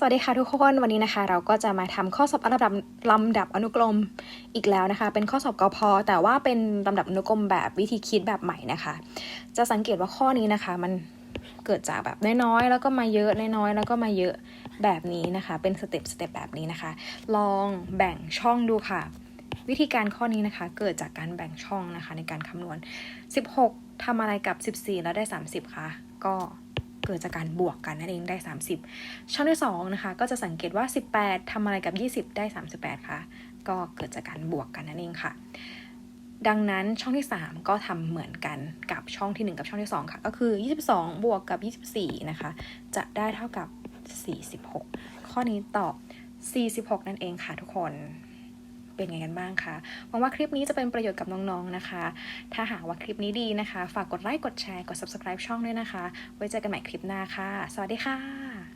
สวัสดีค่ะทุกคนวันนี้นะคะ เราก็จะมาทำข้อสอบลำดับลำดับอนุกรมอีกแล้วนะคะ เป็นข้อสอบกพแต่ว่าเป็นลำดับอนุกรมแบบวิธีคิดแบบใหม่นะคะ จะสังเกตว่าข้อนี้นะคะ มันเกิดจากแบบน้อยๆแล้วก็มาเยอะน้อยๆแล้วก็มาเยอะแบบนี้นะคะ เป็นสเต็ปสเต็ปแบบนี้นะคะ ลองแบ่งช่องดูค่ะ วิธีการข้อนี้นะคะ เกิดจากการแบ่งช่องนะคะ ในการคำนวณ 16ทำอะไรกับ 14 แล้วได้ 30คะก็ เกิดจากการบวกกันนั่นเองได้ 30 ช่องที่2นะคะก็จะสังเกตว่า 18ทำอะไรกับ 20 ได้ 38 ค่ะ ก็เกิดจากการบวกกันนั่นเองค่ะ ดังนั้นช่องที่ 3 ก็ทำเหมือนกันกับช่องที่ 1 กับช่องที่ 2 ค่ะ ก็คือ 22 บวกกับ 24 นะคะ จะได้เท่ากับ 46 ข้อนี้ตอบ 46 นั่นเองค่ะทุกคน เป็นไงกันบ้างคะหวังว่าคลิปนี้จะเป็นประโยชน์กับน้องๆนะคะ ถ้าหากว่าคลิปนี้ดีนะคะ ฝากกดไลค์กดแชร์กด subscribe ช่องด้วยนะคะ ไว้เจอกันใหม่คลิปหน้าค่ะ สวัสดีค่ะ